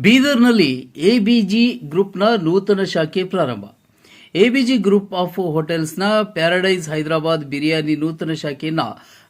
ಬೀದರ್ನಲ್ಲಿ ಎಬಿಜಿ ಗ್ರೂಪ್ನ ನೂತನ ಶಾಖೆ ಪ್ರಾರಂಭ. ಎಬಿಜಿ ಗ್ರೂಪ್ ಆಫ್ ಹೋಟೆಲ್ಸ್ನ ಪ್ಯಾರಡೈಸ್ ಹೈದರಾಬಾದ್ ಬಿರಿಯಾನಿ ನೂತನ ಶಾಖೆಯನ್ನ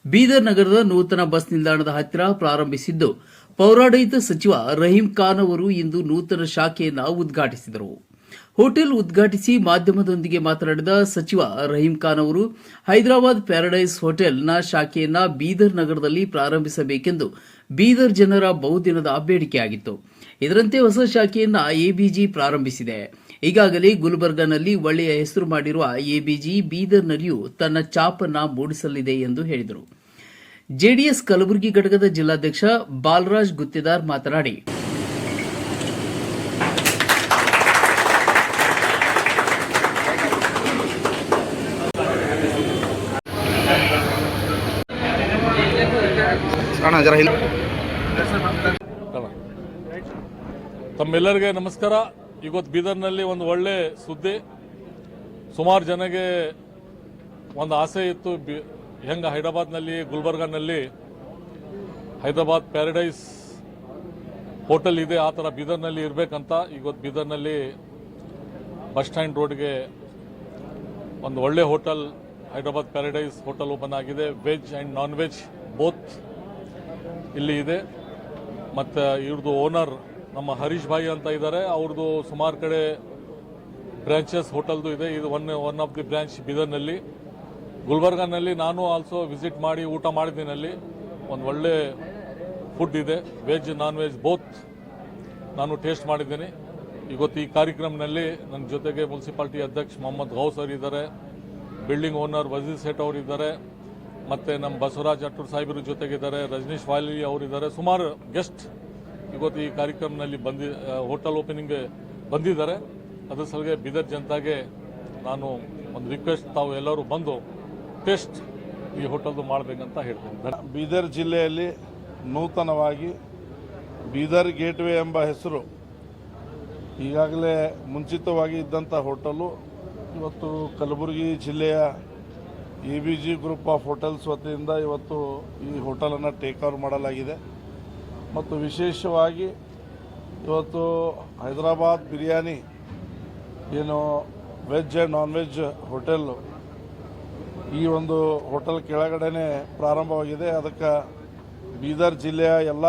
ಬೀದರ್ ನಗರದ ನೂತನ ಬಸ್ ನಿಲ್ದಾಣದ ಹತ್ತಿರ ಪ್ರಾರಂಭಿಸಿದ್ದು. ಪೌರಾಡಳಿತ ಸಚಿವ ರಹೀಂ ಖಾನ್ ಅವರು ಇಂದು ನೂತನ ಶಾಖೆಯನ್ನು ಉದ್ಘಾಟಿಸಿದರು. ಹೋಟೆಲ್ ಉದ್ಘಾಟಿಸಿ ಮಾಧ್ಯಮದೊಂದಿಗೆ ಮಾತನಾಡಿದ ಸಚಿವ ರಹೀಂ ಖಾನ್ ಅವರು, ಹೈದರಾಬಾದ್ ಪ್ಯಾರಡೈಸ್ ಹೋಟೆಲ್ನ ಶಾಖೆಯನ್ನ ಬೀದರ್ ನಗರದಲ್ಲಿ ಪ್ರಾರಂಭಿಸಬೇಕೆಂದು ಬೀದರ್ ಜನರ ಬಹುದಿನದ ಬೇಡಿಕೆಯಾಗಿತ್ತು. ಇದರಂತೆ ಹೊಸ ಶಾಖೆಯನ್ನ ಎಬಿಜಿ ಪ್ರಾರಂಭಿಸಿದೆ. ಈಗಾಗಲೇ ಗುಲ್ಬರ್ಗಾನಲ್ಲಿ ಒಳ್ಳೆಯ ಹೆಸರು ಮಾಡಿರುವ ಎಬಿಜಿ ಬೀದರ್ನಲ್ಲಿಯೂ ತನ್ನ ಚಾಪನ್ನ ಮೂಡಿಸಲಿದೆ ಎಂದು ಹೇಳಿದರು. ಜೆಡಿಎಸ್ ಕಲಬುರಗಿ ಘಟಕದ ಜಿಲ್ಲಾಧ್ಯಕ್ಷ ಬಾಲರಾಜ್ ಗುತ್ತೇದಾರ್ ಮಾತನಾಡಿ ತಮ್ಮೆಲ್ಲರಿಗೆ ನಮಸ್ಕಾರ. ಇವತ್ತು ಬೀದರ್ನಲ್ಲಿ ಒಂದು ಒಳ್ಳೆ ಸುದ್ದಿ. ಸುಮಾರು ಜನಗೆ ಒಂದು ಆಸೆ ಇತ್ತು. ಹೆಂಗೆ ಹೈದರಾಬಾದ್ನಲ್ಲಿ, ಗುಲ್ಬರ್ಗಾನಲ್ಲಿ ಹೈದರಾಬಾದ್ ಪ್ಯಾರಡೈಸ್ ಹೋಟೆಲ್ ಇದೆ, ಆ ಥರ ಬೀದರ್ನಲ್ಲಿ ಇರಬೇಕಂತ ಇವತ್ತು ಬೀದರ್ನಲ್ಲಿ ಬಸ್ ಸ್ಟ್ಯಾಂಡ್ ರೋಡ್ಗೆ ಒಂದು ಒಳ್ಳೆ hotel, Hyderabad Paradise hotel open ಆಗಿದೆ. Veg and non veg both. ಇಲ್ಲಿ ಇದೆ. ಮತ್ತು ಇವ್ರದ್ದು ಓನರ್ ನಮ್ಮ ಹರೀಶ್ ಭಾಯಿ ಅಂತ ಇದ್ದಾರೆ ಅವ್ರದ್ದು ಸುಮಾರು ಕಡೆ ಬ್ರ್ಯಾಂಚಸ್ ಹೋಟೆಲ್ದು ಇದೆ. ಇದು one one of the branch ಬೀದರ್ನಲ್ಲಿ. ಗುಲ್ಬರ್ಗಾನಲ್ಲಿ ನಾನು ಆಲ್ಸೋ ವಿಸಿಟ್ ಮಾಡಿ ಊಟ ಮಾಡಿದ್ದೀನಿ ಅಲ್ಲಿ. ಒಂದು ಒಳ್ಳೆ ಫುಡ್ ಇದೆ. ವೆಜ್ ನಾನ್ ವೆಜ್ ಬೋತ್ ನಾನು ಟೇಸ್ಟ್ ಮಾಡಿದ್ದೀನಿ. ಇವತ್ತು ಈ ಕಾರ್ಯಕ್ರಮದಲ್ಲಿ ನನ್ನ ಜೊತೆಗೆ ಮುನ್ಸಿಪಾಲ್ಟಿ ಅಧ್ಯಕ್ಷ ಮೊಹಮ್ಮದ್ ಗೌಸ್ ಅವರು ಇದ್ದಾರೆ ಬಿಲ್ಡಿಂಗ್ ಓನರ್ ವಜೀರ್ ಸೇಠ್ ಅವರು ಇದ್ದಾರೆ ಮತ್ತೆ ನಮ್ಮ ಬಸವರಾಜ್ ಅಟ್ಟೂರ್ ಸಾಹೇಬರು ಜೊತೆಗಿದ್ದಾರೆ, ರಜನೀಶ್ ವಾಲಿ ಅವರಿದ್ದಾರೆ. ಸುಮಾರು ಗೆಸ್ಟ್ ಇವತ್ತು ಈ ಕಾರ್ಯಕ್ರಮದಲ್ಲಿ ಬಂದಿ ಹೋಟೆಲ್ ಓಪನಿಂಗ್ ಬಂದಿದ್ದಾರೆ. ಅದ್ರ ಸಲಗೆ ಬೀದರ್ ಜನತಾಗೆ ನಾನು ಒಂದು ರಿಕ್ವೆಸ್ಟ್ ತಾವು ಎಲ್ಲರೂ ಬಂದು ಟೆಸ್ಟ್ ಈ ಹೋಟೆಲ್ದು ಮಾಡಬೇಕಂತ ಹೇಳ್ತೀನಿ. ಬೀದರ್ ಜಿಲ್ಲೆಯಲ್ಲಿ ನೂತನವಾಗಿ ಬೀದರ್ ಗೇಟ್ವೇ ಎಂಬ ಹೆಸರು ಈಗಾಗಲೇ ಮುಂಚಿತವಾಗಿ ಇದ್ದಂಥ ಹೋಟೆಲು ಇವತ್ತು ಕಲಬುರಗಿ ಜಿಲ್ಲೆಯ A B G group of hotels ವತಿಯಿಂದ ಇವತ್ತು ಈ ಹೋಟೆಲನ್ನು ಟೇಕ್ ಓವರ್ ಮಾಡಲಾಗಿದೆ. ಮತ್ತು ವಿಶೇಷವಾಗಿ ಇವತ್ತು ಹೈದರಾಬಾದ್ ಬಿರಿಯಾನಿ ಏನು veg and non veg hotel ಈ ಒಂದು ಹೋಟೆಲ್ ಕೆಳಗಡೆ ಪ್ರಾರಂಭವಾಗಿದೆ. ಅದಕ್ಕೆ ಬೀದರ್ ಜಿಲ್ಲೆಯ ಎಲ್ಲ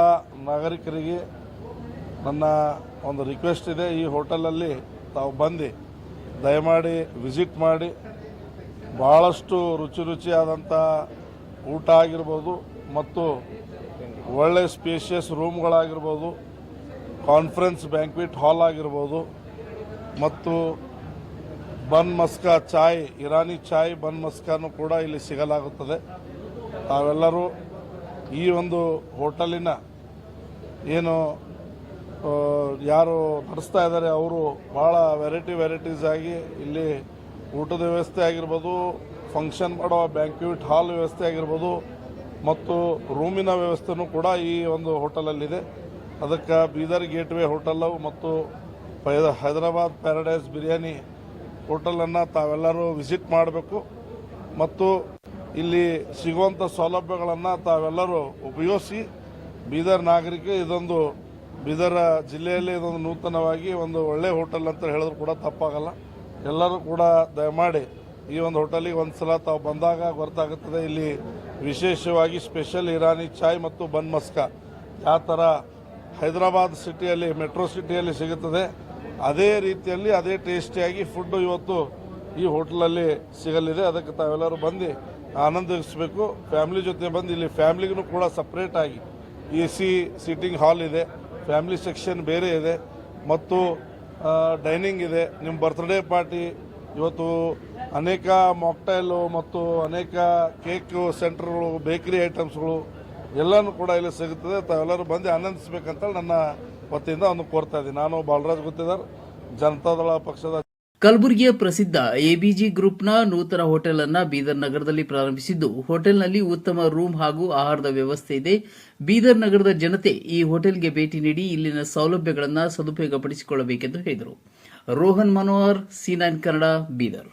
ನಾಗರಿಕರಿಗೆ ನನ್ನ ಒಂದು ರಿಕ್ವೆಸ್ಟ್ ಇದೆ. ಈ ಹೋಟೆಲಲ್ಲಿ ತಾವು ಬಂದು ದಯಮಾಡಿ ವಿಸಿಟ್ ಮಾಡಿ ಭಾಳಷ್ಟು ರುಚಿ ರುಚಿಯಾದಂಥ ಊಟ ಆಗಿರ್ಬೋದು ಮತ್ತು ಒಳ್ಳೆ ಸ್ಪೇಷಿಯಸ್ ರೂಮ್ಗಳಾಗಿರ್ಬೋದು ಕಾನ್ಫರೆನ್ಸ್ ಬ್ಯಾಂಕ್ವಿಟ್ ಹಾಲ್ ಆಗಿರ್ಬೋದು, ಮತ್ತು ಬನ್ ಮಸ್ಕಾ ಚಾಯ್, ಇರಾನಿ ಚಾಯ್ ಬನ್ ಮಸ್ಕಾನು ಕೂಡ ಇಲ್ಲಿ ಸಿಗಲಾಗುತ್ತದೆ. ತಾವೆಲ್ಲರೂ ಈ ಒಂದು ಹೋಟೆಲಿನ ಏನು ಯಾರು ನಡೆಸ್ತಾ ಇದ್ದಾರೆ ಅವರು ಭಾಳ ವೆರೈಟಿ ವೆರೈಟೀಸ್ ಆಗಿ ಇಲ್ಲಿ ಊಟದ ವ್ಯವಸ್ಥೆ ಆಗಿರ್ಬೋದು ಫಂಕ್ಷನ್ ಮಾಡುವ ಬ್ಯಾಂಕ್ಯೂಟ್ ಹಾಲ್ ವ್ಯವಸ್ಥೆ ಆಗಿರ್ಬೋದು, ಮತ್ತು ರೂಮಿನ ವ್ಯವಸ್ಥೆನೂ ಕೂಡ ಈ ಒಂದು ಹೋಟೆಲಲ್ಲಿದೆ. ಅದಕ್ಕೆ ಬೀದರ್ ಗೇಟ್ವೇ ಹೋಟೆಲ್ಲು ಮತ್ತು ಹೈದರಾಬಾದ್ ಪ್ಯಾರಡೈಸ್ ಬಿರಿಯಾನಿ ಹೋಟೆಲನ್ನು ತಾವೆಲ್ಲರೂ ವಿಸಿಟ್ ಮಾಡಬೇಕು. ಮತ್ತು ಇಲ್ಲಿ ಸಿಗುವಂಥ ಸೌಲಭ್ಯಗಳನ್ನು ತಾವೆಲ್ಲರೂ ಉಪಯೋಗಿಸಿ, ಬೀದರ್ ನಾಗರಿಕ ಇದೊಂದು, ಬೀದರ್ ಜಿಲ್ಲೆಯಲ್ಲಿ ಇದೊಂದು ನೂತನವಾಗಿ ಒಂದು ಒಳ್ಳೆ ಹೋಟೆಲ್ ಅಂತ ಹೇಳಿದ್ರು ಕೂಡ ತಪ್ಪಾಗಲ್ಲ. ಎಲ್ಲರೂ ಕೂಡ ದಯಮಾಡಿ ಈ ಒಂದು ಹೋಟೆಲಿಗೆ ಒಂದು ಸಲ ತಾವು ಬಂದಾಗ ಗೊತ್ತಾಗುತ್ತದೆ ಇಲ್ಲಿ ವಿಶೇಷವಾಗಿ ಸ್ಪೆಷಲ್ ಇರಾನಿ ಚಾಯ್ ಮತ್ತು ಬನ್ ಮಸ್ಕ. ಯಾವ ಥರ ಹೈದರಾಬಾದ್ ಸಿಟಿಯಲ್ಲಿ, ಮೆಟ್ರೋ ಸಿಟಿಯಲ್ಲಿ ಸಿಗುತ್ತದೆ, ಅದೇ ರೀತಿಯಲ್ಲಿ ಅದೇ ಟೇಸ್ಟಿಯಾಗಿ ಫುಡ್ಡು ಇವತ್ತು ಈ ಹೋಟ್ಲಲ್ಲಿ ಸಿಗಲಿದೆ. ಅದಕ್ಕೆ ತಾವೆಲ್ಲರೂ ಬಂದು ಆನಂದಿಸಬೇಕು. ಫ್ಯಾಮಿಲಿ ಜೊತೆ ಬಂದು ಇಲ್ಲಿ ಫ್ಯಾಮ್ಲಿಗೂ ಕೂಡ ಸಪ್ರೇಟಾಗಿ ಎ ಸಿ, ಸೀಟಿಂಗ್ ಹಾಲ್ ಇದೆ. ಫ್ಯಾಮಿಲಿ ಸೆಕ್ಷನ್ ಬೇರೆ ಇದೆ. ಮತ್ತು ಡೈನಿಂಗ್ ಇದೆ. ನಿಮ್ಮ ಬರ್ತ್ಡೇ ಪಾರ್ಟಿ ಇವತ್ತು ಅನೇಕ ಮಾಕ್ಟೈಲು ಮತ್ತು ಅನೇಕ ಕೇಕ್ ಸೆಂಟರ್ಗಳು ಬೇಕರಿ ಐಟಮ್ಸ್ಗಳು ಎಲ್ಲನೂ ಕೂಡ ಇಲ್ಲಿ ಸಿಗುತ್ತದೆ. ತಾವೆಲ್ಲರೂ ಬಂದು ಆನಂದಿಸಬೇಕಂತ ನನ್ನ ವತಿಯಿಂದ ಅವನು ಕೋರ್ತಾ ಇದ್ದೀನಿ. ನಾನು ಬಾಲರಾಜ್ ಜನತಾ ಜನತಾದಳ ಪಕ್ಷದ ಕಲಬುರಗಿಯ ಪ್ರಸಿದ್ಧ ಎಬಿಜಿ ಗ್ರೂಪ್ನ ನೂತನ ಹೋಟೆಲ್ ಅನ್ನು ಬೀದರ್ ನಗರದಲ್ಲಿ ಪ್ರಾರಂಭಿಸಿದ್ದು, ಹೋಟೆಲ್ನಲ್ಲಿ ಉತ್ತಮ ರೂಮ್ ಹಾಗೂ ಆಹಾರದ ವ್ಯವಸ್ಥೆ ಇದೆ. ಬೀದರ್ ನಗರದ ಜನತೆ ಈ ಹೋಟೆಲ್ಗೆ ಭೇಟಿ ನೀಡಿ ಇಲ್ಲಿನ ಸೌಲಭ್ಯಗಳನ್ನು ಸದುಪಯೋಗಪಡಿಸಿಕೊಳ್ಳಬೇಕೆಂದು ಹೇಳಿದರು. Rohan Manohar, C nine Kannada, Bidar.